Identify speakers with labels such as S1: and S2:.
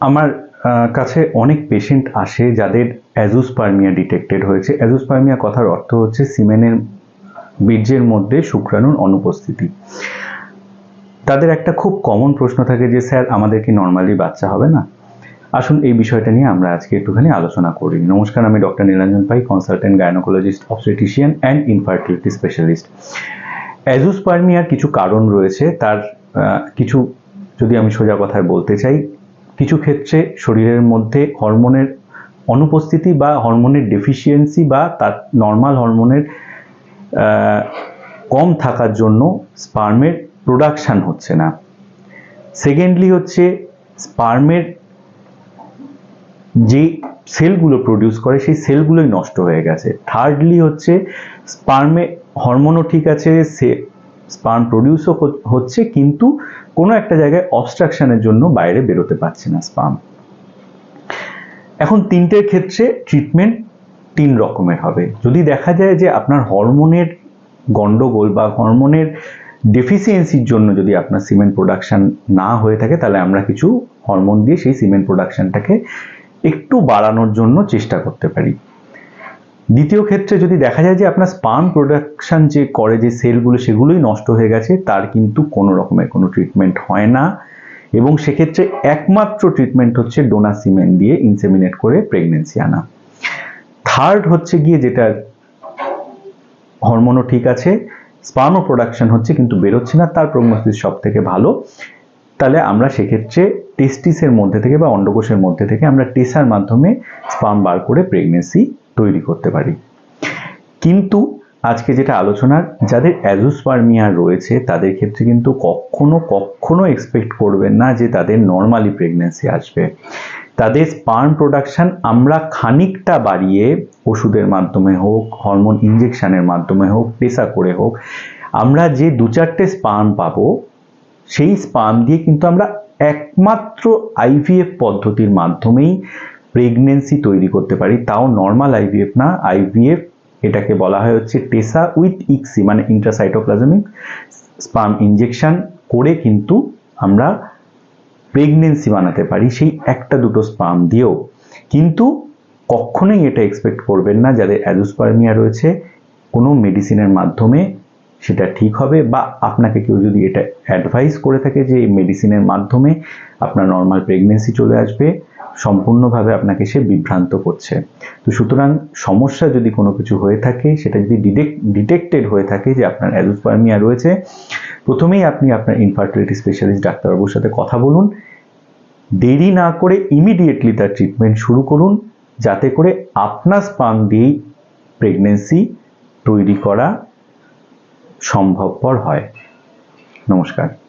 S1: আমার কাছে অনেক পেশেন্ট আসে যাদের অ্যাজোস্পার্মিয়া ডিটেক্টেড হয়েছে। অ্যাজোস্পার্মিয়া কথার অর্থ হচ্ছে সিমেনের বীর্যের মধ্যে শুক্রাণুর অনুপস্থিতি। তাদের একটা খুব কমন প্রশ্ন থাকে যে, স্যার, আমাদের কি নর্মালি বাচ্চা হবে না? আসুন, এই বিষয়টা নিয়ে আমরা আজকে একটুখানি আলোচনা করি। নমস্কার, আমি doctor Nilanjan Pai consultant gynaecologist obstetrician and infertility specialist অ্যাজোস্পার্মিয়ার কিছু কারণ রয়েছে। তার কিছু, যদি আমি সোজা কথায় বলতে চাই কিছু ক্ষেত্রে শরীরের মধ্যে হরমোনের অনুপস্থিতি বা হরমোনের ডেফিসিয়েন্সি বা তার নর্মাল হরমোনের কম থাকার জন্য স্পার্মের প্রোডাকশান হচ্ছে না। সেকেন্ডলি হচ্ছে স্পার্মের যে সেলগুলো প্রডিউস করে, সেই সেলগুলোই নষ্ট হয়ে গেছে। থার্ডলি হচ্ছে স্পার্মে হরমোনও ঠিক আছে, সে স্পার্ম প্রডিউসও হচ্ছে, কিন্তু কোনো একটা জায়গায় অবস্ট্রাকশনের জন্য বাইরে বেরোতে পারছে না স্পাম এখন তিনটের ক্ষেত্রে ট্রিটমেন্ট তিন রকমের হবে। যদি দেখা যায় যে আপনার হরমোনের গন্ডগোল বা হরমোনের ডেফিসিয়েন্সির জন্য যদি আপনার সিমেন্ট প্রোডাকশান না হয়ে থাকে, তাহলে আমরা কিছু হরমোন দিয়ে সেই সিমেন্ট প্রোডাকশানটাকে একটু বাড়ানোর জন্য চেষ্টা করতে পারি। দ্বিতীয় ক্ষেত্রে যদি দেখা যায় যে আপনার স্পার্ম প্রোডাকশন যে করে, যে সেলগুলো সেগুলোই নষ্ট হয়ে গেছে, তার কিন্তু কোনো রকমের কোনো ট্রিটমেন্ট হয় না। এবং সেক্ষেত্রে একমাত্র ট্রিটমেন্ট হচ্ছে ডোনা সিমেন্ট দিয়ে ইনসেমিনেট করে প্রেগনেন্সি আনা। থার্ড হচ্ছে গিয়ে যেটা হরমোনও ঠিক আছে স্পার্মও প্রোডাকশন হচ্ছে কিন্তু বেরোচ্ছে না, তার প্রগনোসিস সব থেকে ভালো। তাহলে আমরা সেক্ষেত্রে টেস্টিসের মধ্যে থেকে বা অন্ডকোষের মধ্যে থেকে আমরা টেসার মাধ্যমে স্পার্ম বার করে প্রেগনেন্সি তৈরি করতে পারি। কিন্তু আজকে যেটা আলোচনার, যাদের অ্যাজোস্পার্মিয়া রয়েছে, তাদের ক্ষেত্রে কিন্তু কখনো কখনো এক্সপেক্ট করবেন না যে তাদের নর্মালি প্রেগনেন্সি আসবে। তাদের স্পার্ম প্রোডাকশন আমরা খানিকটা বাড়িয়ে ওষুধের মাধ্যমে হোক হরমোন ইঞ্জেকশানের মাধ্যমে হোক, পেশা করে হোক, আমরা যে দু চারটে স্পার্ম পাবো, সেই স্পার্ম দিয়ে কিন্তু আমরা একমাত্র আইভিএফ পদ্ধতির মাধ্যমেই প্রেগনেন্সি তৈরি করতে পারি, তাও নর্মাল আইভিএফ না আইভিএফ এটাকে বলা হয় হচ্ছে টেসা উইথ ইক্সি মানে ইন্ট্রাসাইটোপ্লাজমিক স্পাম ইঞ্জেকশন করে কিন্তু আমরা প্রেগনেন্সি বানাতে পারি সেই একটা দুটো স্পাম দিয়েও। কিন্তু কখনোই এটা এক্সপেক্ট করবেন না যাদের অ্যাজোস্পার্মিয়া রয়েছে, কোনো মেডিসিনের মাধ্যমে সেটা ঠিক হবে বা আপনাকে কেউ যদি এটা অ্যাডভাইস করে থাকে যে মেডিসিনের মাধ্যমে আপনার নর্মাল প্রেগনেন্সি চলে আসবে সম্পূর্ণভাবে আপনাকে সে বিভ্রান্ত করছে। তো সুতরাং সমস্যা যদি কোনো কিছু হয়ে থাকে, সেটা যদি ডিটেক্ট ডিটেক্টেড হয়ে থাকে যে আপনার অ্যাজোস্পার্মিয়া রয়েছে, প্রথমেই আপনি আপনার ইনফার্টিলিটি স্পেশালিস্ট ডাক্তারবাবুর সাথে কথা বলুন। দেরি না করে ইমিডিয়েটলি তার ট্রিটমেন্ট শুরু করুন, যাতে করে আপনার স্পাম দিয়েই প্রেগনেন্সি তৈরি করা সম্ভবপর হয়। নমস্কার।